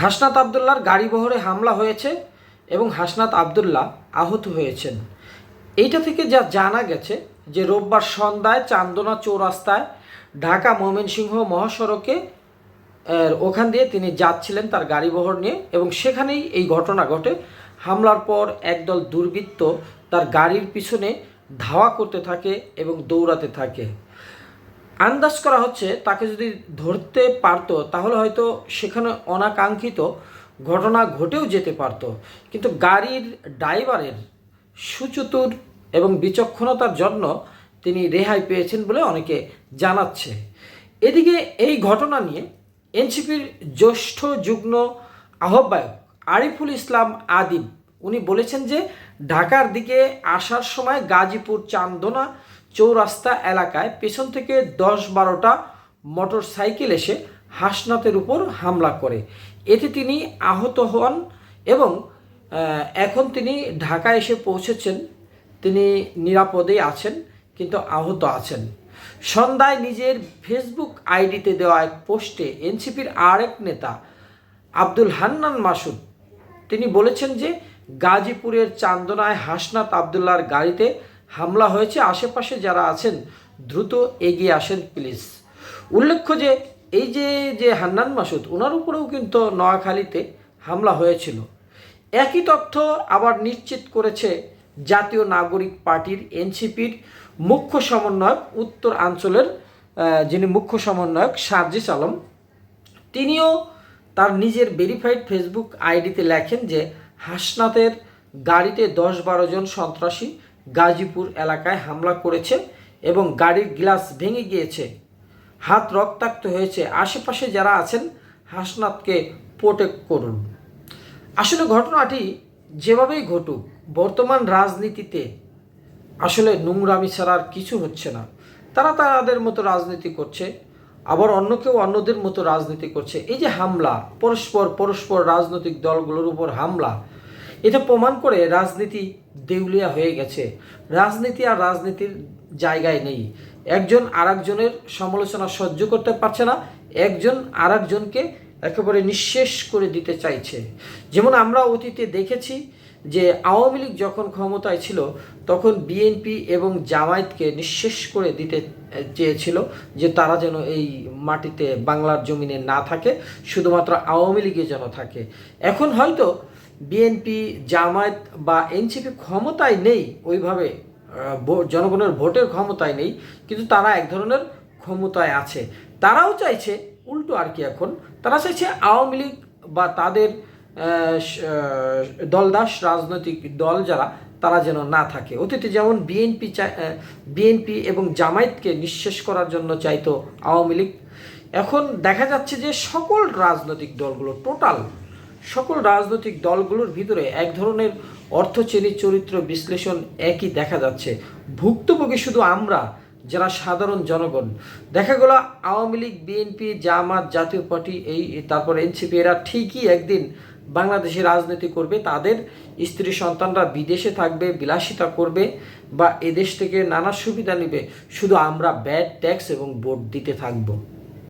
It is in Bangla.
হাসনাত আবদুল্লার গাড়ি বহরে হামলা হয়েছে এবং হাসনাত আবদুল্লাহ আহত হয়েছেন। এইটা থেকে যা জানা গেছে যে রোববার সন্ধ্যায় চান্দনা চৌরাস্তায় ঢাকা ময়মনসিংহ মহাসড়কে ওখান দিয়ে তিনি যাচ্ছিলেন তার গাড়ি বহর নিয়ে এবং সেখানেই এই ঘটনা ঘটে। হামলার পর একদল দুর্বৃত্ত তার গাড়ির পিছনে ধাওয়া করতে থাকে এবং দৌড়াতে থাকে। আন্দাজ করা হচ্ছে তাকে যদি ধরতে পারতো, তাহলে হয়তো সেখানে অনাকাঙ্ক্ষিত ঘটনা ঘটেও যেতে পারতো। কিন্তু গাড়ির ড্রাইভারের সুচতুর এবং বিচক্ষণতার জন্য তিনি রেহাই পেয়েছেন বলে অনেকে জানাচ্ছে। এদিকে এই ঘটনা নিয়ে এনসিপির জ্যেষ্ঠ যুগ্ম আহ্বায়ক আরিফুল ইসলাম আদিব, উনি বলেছেন যে ঢাকার দিকে আসার সময় গাজীপুর চান্দনা চৌরাস্তা এলাকায় পেছন থেকে দশ বারোটা মোটর সাইকেল এসে হাসনাতের উপর হামলা করে। এতে তিনি আহত হন এবং এখন তিনি ঢাকায় এসে পৌঁছেছেন। তিনি নিরাপদেই আছেন, কিন্তু আহত আছেন। সন্ধ্যায় নিজের ফেসবুক আইডিতে দেওয়া এক পোস্টে এনসিপির আরেক নেতা আব্দুল হান্নান মাসুদ, তিনি বলেছেন যে গাজীপুরের চান্দনায় হাসনাত আবদুল্লার গাড়িতে হামলা হয়েছে আশেপাশে যারা আছেন দ্রুত এগিয়ে আসেন প্লিজ উল্লেখ্য যে এই যে যে হান্নান মাসুদ ওনার উপরেও কিন্তু নোয়াখালীতে হামলা হয়েছিল। একই তথ্য আবার নিশ্চিত করেছে জাতীয় নাগরিক পার্টির এনসিপির মুখ্য সমন্বয়ক উত্তর অঞ্চলের আহ, যিনি মুখ্য সমন্বয়ক সার্জিস আলম। তিনিও তার নিজের ভেরিফাইড ফেসবুক আইডিতে লেখেন যে হাসনাতের গাড়িতে দশ বারো জন সন্ত্রাসী গাজীপুর এলাকায় হামলা করেছে এবং গাড়ির গ্লাস ভেঙে গিয়েছে। হাত রক্তাক্ত হয়েছে। আশেপাশে যারা আছেন, হাসনাতকে প্রোটেক্ট করুন। আসলে ঘটনাটি যেভাবেই ঘটুক, বর্তমান রাজনীতিতে আসলে নোংরামি ছাড়া আর কিছু হচ্ছে না। তারা তাদের মতো রাজনীতি করছে, আবার অন্য কেউ অন্যদের মতো রাজনীতি করছে। এই যে হামলা, পরস্পর পরস্পর রাজনৈতিক দলগুলোর উপর হামলা এটা প্রমাণ করে রাজনীতি দেউলিয়া হয়ে গেছে। রাজনীতি আর রাজনীতির জায়গায় নেই। একজন আরেকজনের সমালোচনা সহ্য করতে পারছে না, একজন আরেকজনকে একেবারে নিঃশেষ করে দিতে চাইছে। যেমন আমরা অতীতে দেখেছি যে আওয়ামী লীগ যখন ক্ষমতায় ছিল, তখন বিএনপি এবং জামায়াতকে নিঃশেষ করে দিতে চেয়েছিল যে তারা যেন এই মাটিতে বাংলার জমিনে না থাকে, শুধুমাত্র আওয়ামী লীগে যেন থাকে। এখন হয়তো বিএনপি, জামায়াত বা এনসিপি ক্ষমতায় নেই ওইভাবে জনগণের ভোটের ক্ষমতায় নেই, কিন্তু তারা এক ধরনের ক্ষমতায় আছে। তারাও চাইছে উল্টো আর কি এখন। তারা চাইছে আওয়ামী লীগ বা তাদের দলদাস রাজনৈতিক দল যারা, তারা যেন না থাকে। অতীতে যেমন বিএনপি বিএনপি এবং জামায়াতকে নিঃশেষ করার জন্য চাইতো আওয়ামী লীগ, এখন দেখা যাচ্ছে যে সকল রাজনৈতিক দলগুলো, টোটাল সকল রাজনৈতিক দলগুলোর ভিতরে এক ধরনের অর্থচেরি চরিত্র বিশ্লেষণ একই দেখা যাচ্ছে। ভুক্তভোগী শুধু আমরা, যারা সাধারণ জনগণ। দেখা গেল আওয়ামী লীগ বিএনপি জামাত, জাতীয় পার্টি, এই তারপর এনসিপি এরা ঠিকই একদিন বাংলাদেশে রাজনীতি করবে। তাদের স্ত্রী সন্তানরা বিদেশে থাকবে, বিলাসিতা করবে বা এদেশ থেকে নানা সুবিধা নেবে। শুধু আমরা ব্যাড ট্যাক্স এবং ভোট দিতে থাকব।